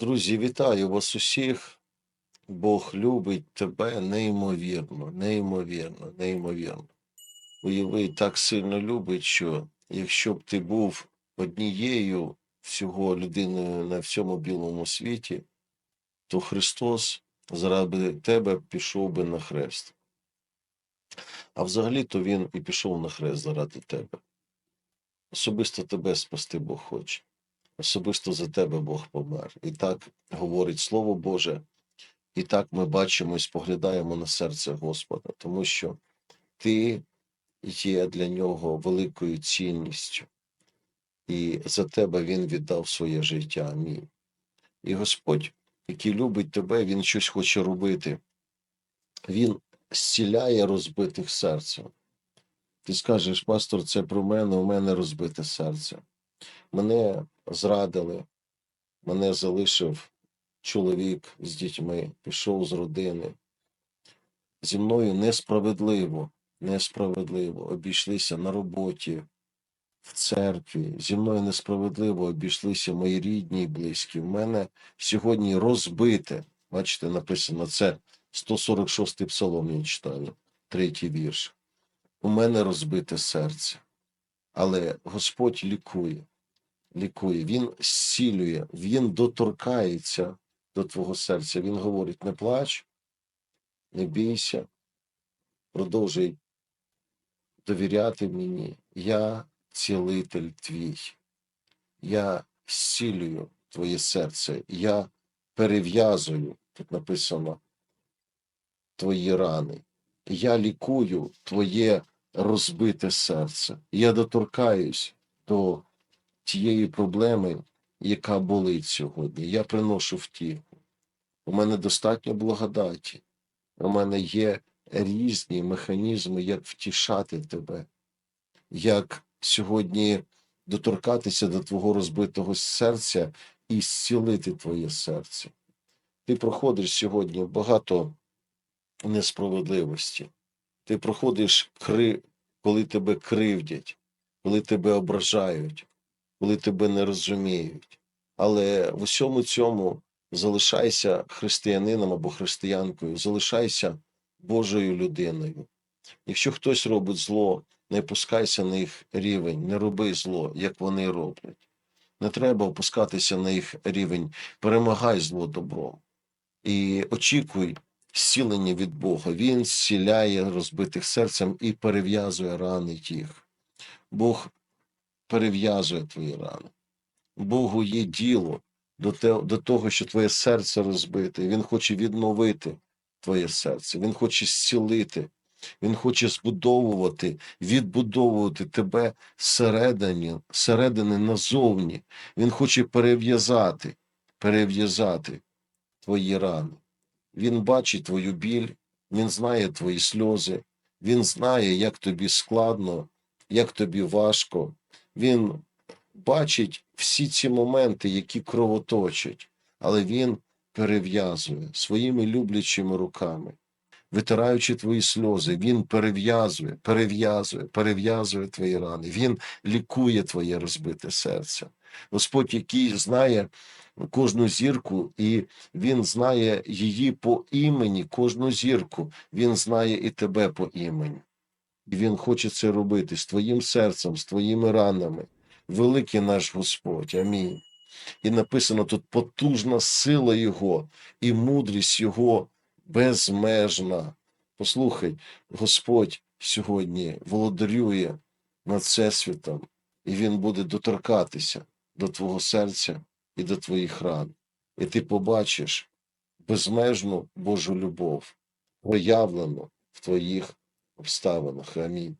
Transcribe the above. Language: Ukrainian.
Друзі, вітаю вас усіх. Бог любить тебе неймовірно, неймовірно, неймовірно. Уяви, так сильно любить, що якщо б ти був однією всього людиною на всьому білому світі, то Христос заради тебе пішов би на хрест. А взагалі-то Він і пішов на хрест заради тебе. Особисто тебе спасти Бог хоче. Особисто за тебе Бог помер. І так говорить Слово Боже, і так ми бачимо і споглядаємо на серце Господа, тому що ти є для нього великою цінністю, і за тебе Він віддав своє життя. Амінь. І Господь, який любить тебе, Він щось хоче робити. Він зціляє розбитих серця. Ти скажеш, пастор, це про мене, у мене розбите серце. Мене зрадили, мене залишив чоловік з дітьми, пішов з родини. Зі мною несправедливо, несправедливо обійшлися на роботі, в церкві. Зі мною несправедливо обійшлися мої рідні і близькі. В мене сьогодні розбите. Бачите, написано це 146-й псалом я читаю, третій вірш. У мене розбите серце, але Господь лікує лікує, він зцілює, він доторкається до твого серця. Він говорить: не плач, не бійся, продовжуй довіряти мені. Я цілитель твій. Я зцілюю твоє серце, я перев'язую, тут написано, твої рани. Я лікую твоє розбите серце. Я доторкаюсь до тієї проблеми, яка болить сьогодні. Я приношу втіху. У мене достатньо благодаті. У мене є різні механізми, як втішати тебе, як сьогодні доторкатися до твого розбитого серця і зцілити твоє серце. Ти проходиш сьогодні багато несправедливості. Ти проходиш, коли тебе кривдять, коли тебе ображають, коли тебе не розуміють. Але в усьому цьому залишайся християнином або християнкою, залишайся Божою людиною. Якщо хтось робить зло, не опускайся на їх рівень, не роби зло, як вони роблять. Не треба опускатися на їх рівень, перемагай зло добром і очікуй зцілення від Бога. Він зціляє розбитих серцем і перев'язує рани їх. Бог перев'язує твої рани. Богу є діло до, те, до того, що твоє серце розбите. Він хоче відновити твоє серце, Він хоче зцілити, Він хоче збудовувати, відбудовувати тебе зсередині, зсередини назовні. Він хоче перев'язати, перев'язати твої рани. Він бачить твою біль, він знає твої сльози, він знає, як тобі складно, як тобі важко. Він бачить всі ці моменти, які кровоточать, але він перев'язує своїми люблячими руками, витираючи твої сльози, він перев'язує, перев'язує, перев'язує твої рани. Він лікує твоє розбите серце. Господь, який знає кожну зірку, і він знає її по імені, кожну зірку, він знає і тебе по імені. І Він хоче це робити з твоїм серцем, з твоїми ранами. Великий наш Господь. Амінь. І написано тут потужна сила Його і мудрість Його безмежна. Послухай, Господь сьогодні володарює над всесвітом, і Він буде доторкатися до твого серця і до твоїх ран. І ти побачиш безмежну Божу любов, проявлену в твоїх обставинах. Амінь.